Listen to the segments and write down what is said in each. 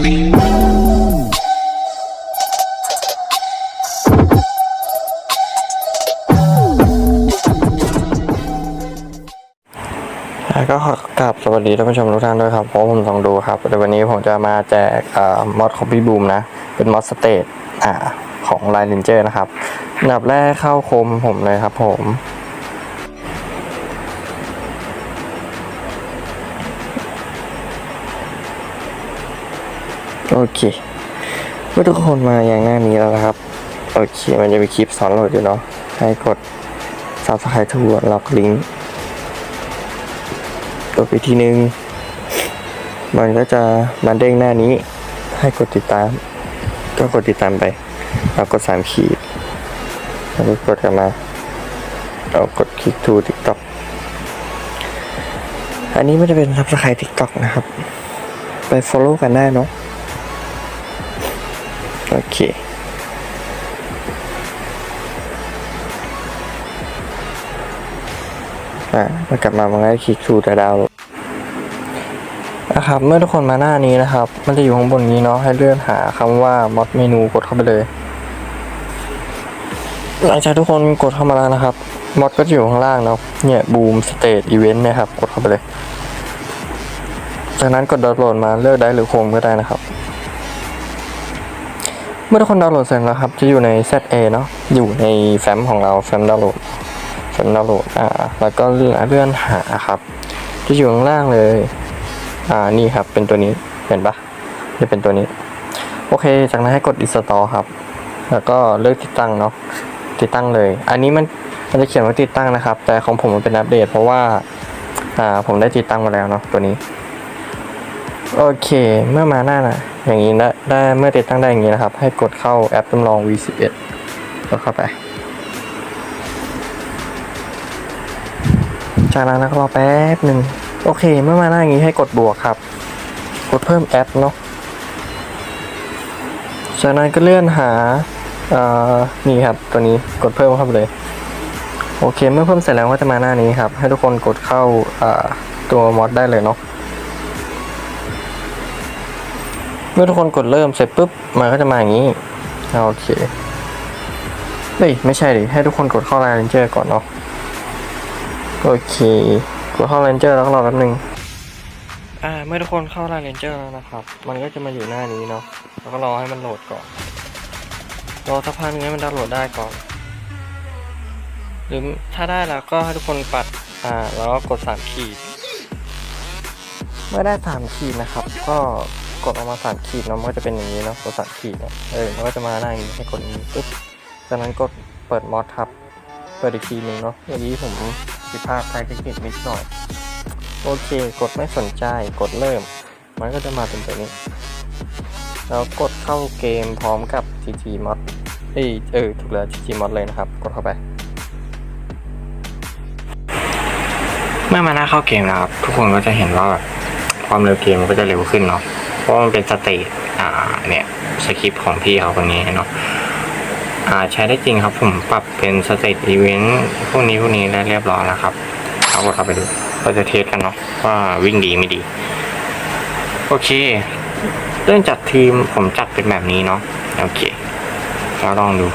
ก็ขอกราบสวัสดีท่านผู้ชมทุกท่านด้วยครับเพราะผมลองดูครับในวันนี้ผมจะมาแจกมอดของพี่บูมนะ เป็นมอดสเตทของไลน์เลนเจอร์นะครับอันดับแรกเข้าคมผมเลยครับผม โอเคเมื่อทุกคนมาอย่างหน้านี้แล้วนะครับ โอเค มันจะมีคลิปสอนโหลดอยู่เนาะให้กด subscribe ทัวร์ล็อกลิงก์กดไปทีนึง มันก็จะมาเด้งหน้านี้ ให้กดติดตาม ก็กดติดตามไปแล้วกดสามขีดแล้วก็กดกลับมาเรากดคลิก to TikTok อันนี้ไม่ได้เป็นซับสไครต์ TikTok นะครับ ไป follow กันได้เนาะ โอเคอ่ากลับมามันก็คลิก to แต่ดาวลนะครับ เมื่อทุกคนมาหน้านี้นะครับ มันจะอยู่ข้างบนนี้เนาะให้เลื่อนหาคำว่า mod เมนูกดเข้าไปเลย หลังจากทุกคนกดเข้ามาแล้วนะครับ mod ก็จะอยู่ข้างล่างเนาะเนี่ยบูมสเตทอีเวนต์นะครับ กดเข้าไปเลย จากนั้นกดดาวน์โหลดมาเลือกได้หรือโคมก็ได้นะครับ เมื่อทุกคนดาวน์โหลดเสร็จแล้วครับ จะอยู่ใน ZA เนาะอยู่ในแฟ้มของเราแฟ้มดาวน์โหลดแฟ้มดาวน์โหลดอ่าแล้วก็เลื่อนเลื่อนหาครับ จะอยู่ข้างล่างเลยอ่านี่ครับเป็นตัวนี้เห็นปะจะเป็นตัวนี้ โอเค จากนั้นให้กด install ครับ แล้วก็เลือกติดตั้งเนาะติดตั้งเลย อันนี้มันมันจะเขียนว่าติดตั้งนะครับ แต่ของผมมันเป็นอัปเดต เพราะว่าอ่าผมได้ติดตั้งมาแล้วเนาะตัวนี้ โอเค เมื่อมาหน้านะอย่างนี้ได้ได้เมื่อติดตั้งได้อย่างนี้นะครับ ให้กดเข้าแอปจำลอง V11 ก็เข้าไป จากนั้นรอแป๊บหนึ่งโอเค เมื่อมาหน้าอย่างนี้ให้กดบวกครับ กดเพิ่มแอปเนาะจากนั้นก็เลื่อนหาอ่านี่ครับตัวนี้กดเพิ่มเข้าไปเลย โอเค เมื่อเพิ่มเสร็จแล้วก็จะมาหน้านี้ครับ ให้ทุกคนกดเข้าอ่าตัวมอดได้เลยเนาะ เมื่อทุกคนกดเริ่มเสร็จปุ๊บมันก็จะมาอย่างนี้โอเคเฮ้ยไม่ใช่ดิให้ทุกคนกดเข้าไลน์เรนเจอร์ก่อนเนาะโอเคกดเข้า Ranger แล้วก็รอแป๊บนึงอ่าเมื่อทุกคนเข้า Line Ranger แล้วนะครับ มันก็จะมาอยู่หน้านี้เนาะแล้วก็รอให้มันโหลดก่อนรอสักพักนึงให้มันดาวน์โหลดได้ก่อน หรือถ้าได้แล้วก็ให้ทุกคนปัดอ่าแล้วก็กด3ขีด เมื่อได้3ขีดนะครับ ก็กดออกมา3ขีดเนาะมันก็จะเป็นอย่างนี้เนาะกด3ขีดเนี่ยเออมันก็จะมาหน้าอย่างนี้ให้กดนี้ปุ๊บจากนั้นกดเปิดมอดครับ เปิดอีกทีหนึ่งเนาะอย่างนี้ผมผิดพลาดทางเทคนิคนิดหน่อยโอเค กดไม่สนใจกดเริ่ม มันก็จะมาเป็นตัวนี้แล้วกดเข้าเกมพร้อมกับ GG Mod เอยเออถูกแล้ว GG Mod เลยนะครับ กดเข้าไป เมื่อมาหน้าเข้าเกมนะครับ ทุกคนก็จะเห็นว่าแบบ ความเร็วเกมมันก็จะเร็วขึ้นเนาะเพราะมันเป็นสเตตอ่าเนี่ยสคริปต์ของพี่เขาคนนี้เนาะอ่าใช้ได้จริงครับผมปรับเป็นสเตตอีเวนต์พวกนี้พวกนี้ได้เรียบร้อยแล้วครับเอากดเข้าไปดูเราจะเทสกันเนาะว่าวิ่งดีไม่ดี โอเคเรื่องจัดทีมผมจัดเป็นแบบนี้เนาะโอเคเราลองดู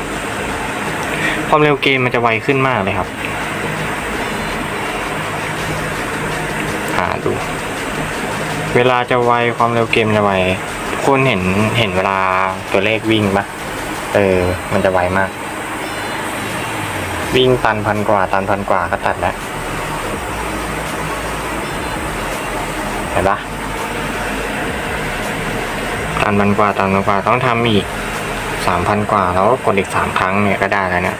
ความเร็วเกมมันจะไวขึ้นมากเลยครับ หาดู เวลาจะไวความเร็วเกมจะไวคุณเห็นเห็นเวลาตัวเลขวิ่งปะเออ มันจะไวมาก วิ่งตันพันกว่า ตันพันกว่าก็ตัดแล้วเห็นปะตันพันกว่าตันพันกว่าต้องทำอีกสามพันกว่าแล้วก็กดอีกสามครั้งเนี่ยก็ได้แล้วเนี่ย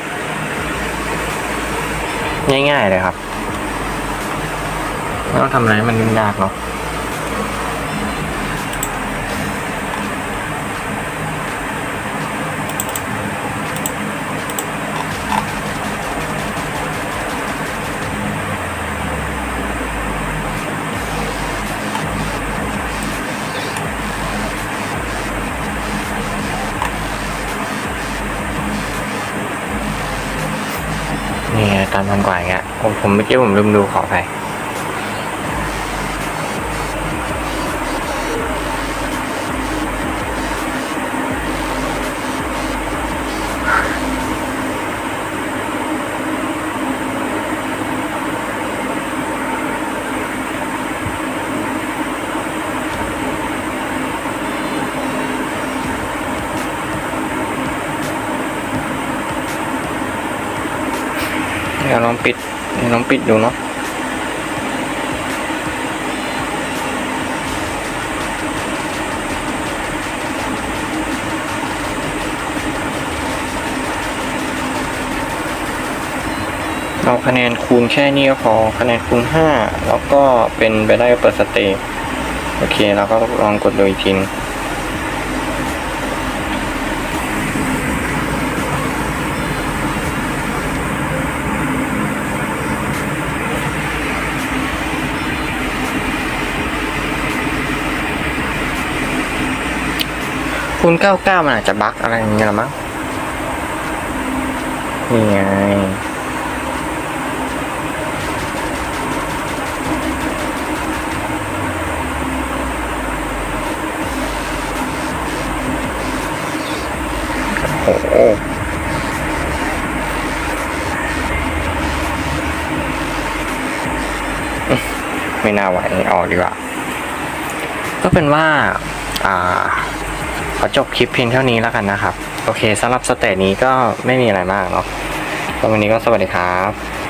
ง่ายๆเลยครับ ไม่ต้องทำอะไรมันยากเนาะ การทำกว่าอย่างเงี้ยผมผมเมื่อกี้ผมลืมดูขอไป เดี๋ยวลองปิดเดี๋ยวลองปิดดูเนาะเอาคะแนนคูณแค่นี้ก็พอคะแนนคูณห้าแล้วก็เป็นไปได้เปิดสเตย์โอเค แล้วก็ลองกดดูอีกทีนึง คูณเก้าเก้ามันอาจจะบั๊กอะไรอย่างเงี้ยละมั้งนี่ไงโอ้โหไม่น่าไหวออกดีกว่า ก็เป็นว่า อ่า ขอจบคลิปเพียงเท่านี้แล้วกันนะครับ โอเคสำหรับสเตจนี้ก็ไม่มีอะไรมากเนาะวันนี้ก็สวัสดีครับ